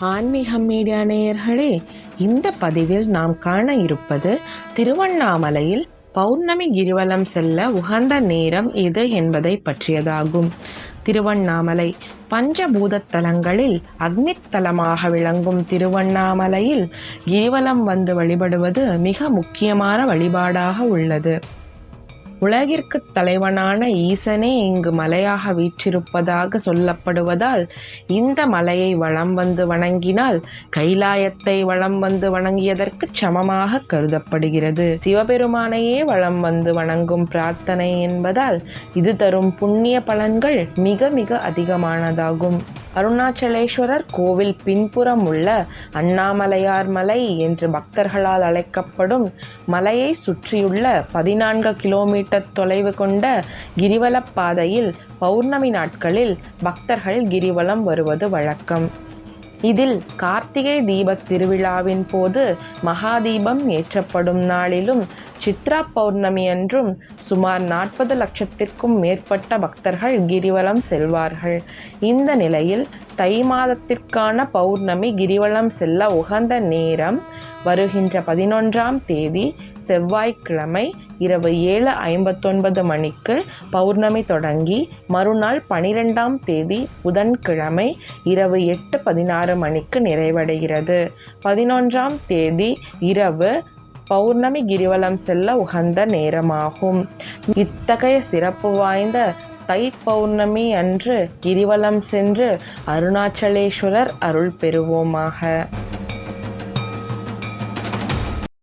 ஆன்மீகம் மீடியா நேயர்களே இந்த பதிவில் நாம் காண இருப்பது திருவண்ணாமலையில் பௌர்ணமி கிரிவலம் செல்ல உகந்த நேரம் எது என்பதை பற்றியதாகும். திருவண்ணாமலை பஞ்சபூதத்தலங்களில் அக்னித்தலமாக விளங்கும் திருவண்ணாமலையில் கிரிவலம் வந்து வழிபடுவது மிக முக்கியமான வழிபாடாக உள்ளது. உலகிற்கு தலைவனான ஈசனே இங்கு மலையாக வீற்றிருப்பதாக சொல்லப்படுவதால் இந்த மலையை வளம் வந்து வணங்கினால் கைலாயத்தை வளம் வந்து வணங்கியதற்கு சமமாக கருதப்படுகிறது. சிவபெருமானையே வளம் வந்து வணங்கும் பிரார்த்தனை என்பதால் இது தரும் புண்ணிய பலன்கள் மிக மிக அதிகமானதாகும். அருணாச்சலேஸ்வரர் கோவில் பின்புறம் உள்ள அண்ணாமலையார் மலை என்று பக்தர்களால் அழைக்கப்படும் மலையை சுற்றியுள்ள பதினான்கு கிலோமீட்டர் தொலைவு கொண்ட கிரிவலப் பாதையில் பௌர்ணமி நாட்களில் பக்தர்கள் கிரிவலம் வருவது வழக்கம். இதில் கார்த்திகை தீபத் திருவிழாவின் போது மகாதீபம் ஏற்றப்படும் நாளிலும் சித்ரா பௌர்ணமி அன்றும் சுமார் நாற்பது லட்சத்திற்கும் மேற்பட்ட பக்தர்கள் கிரிவலம் செல்வார்கள். இந்த நிலையில் தை மாதத்திற்கான பௌர்ணமி கிரிவலம் செல்ல உகந்த நேரம் வருகின்ற பதினொன்றாம் தேதி செவ்வாய்க்கிழமை இரவு ஏழு ஐம்பத்தொன்பது மணிக்கு பௌர்ணமி தொடங்கி மறுநாள் பனிரெண்டாம் தேதி புதன்கிழமை இரவு எட்டு பதினாறு மணிக்கு நிறைவடைகிறது. பதினொன்றாம் தேதி இரவு பௌர்ணமி கிரிவலம் செல்ல உகந்த நேரமாகும். இத்தகைய சிறப்பு வாய்ந்த தை பௌர்ணமி அன்று கிரிவலம் சென்று அருணாச்சலேஸ்வரர் அருள் பெறுவோமாக.